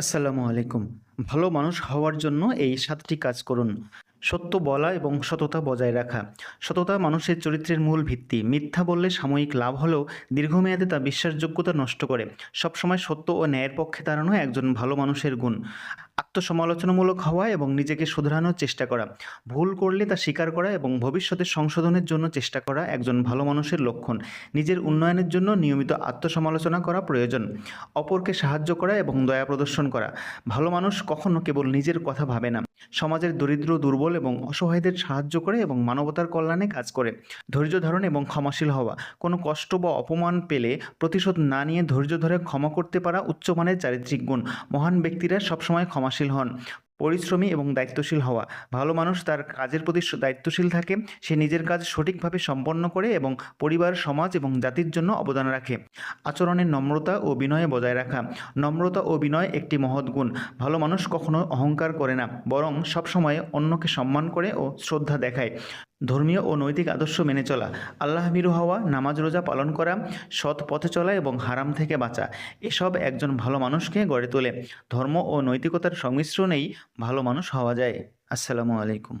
আসসালামু আলাইকুম। ভালো মানুষ হওয়ার জন্য এই সাতটি কাজ করুন। সত্য বলা এবং সততা বজায় রাখা। সততা মানুষের চরিত্রের মূল ভিত্তি। মিথ্যা বললে সাময়িক লাভ হলেও দীর্ঘমেয়াদে তা বিশ্বাসযোগ্যতা নষ্ট করে। সবসময় সত্য ও ন্যায়ের পক্ষে দাঁড়ানো একজন ভালো মানুষের গুণ। আত্মসমালোচনামূলক হওয়া এবং নিজেকে শুধরানোর চেষ্টা করা। ভুল করলে তা স্বীকার করা এবং ভবিষ্যতে সংশোধনের জন্য চেষ্টা করা একজন ভালো মানুষের লক্ষণ। নিজের উন্নয়নের জন্য নিয়মিত আত্মসমালোচনা করা প্রয়োজন। অপরকে সাহায্য করা এবং দয়া প্রদর্শন করা। ভালো মানুষ কখনো কেবল নিজের কথা ভাবে না। সমাজের দরিদ্র, দুর্বল এবং অসহায়দের সাহায্য করে এবং মানবতার কল্যাণে কাজ করে। ধৈর্য ধারণ এবং ক্ষমাশীল হওয়া। কোনো কষ্ট বা অপমান পেলে প্রতিশোধ না নিয়ে ধৈর্য ধরে ক্ষমা করতে পারা উচ্চমানের চারিত্রিক গুণ। মহান ব্যক্তিরা সবসময় ক্ষমাশীল হন। পরিশ্রমী এবং দায়িত্বশীল হওয়া। ভালো মানুষ তার কাজের প্রতি দায়িত্বশীল থাকে, সে নিজের কাজ সঠিকভাবে সম্পন্ন করে এবং পরিবার, সমাজ এবং জাতির জন্য অবদান রাখে। আচরণের নম্রতা ও বিনয়ে বজায় রাখা। নম্রতা ও বিনয় একটি মহৎ গুণ। ভালো মানুষ কখনো অহংকার করে না, বরং সবসময় অন্যকে সম্মান করে ও শ্রদ্ধা দেখায়। ধর্মীয় ও নৈতিক আদর্শ মেনে চলা, আল্লাহ বিরু হওয়া, নামাজ রোজা পালন করা, সৎ পথে চলা এবং হারাম থেকে বাঁচা, এসব একজন ভালো মানুষকে গড়ে তোলে। ধর্ম ও নৈতিকতার সংমিশ্রণেই ভালো মানুষ হওয়া যায়। আসসালামু আলাইকুম।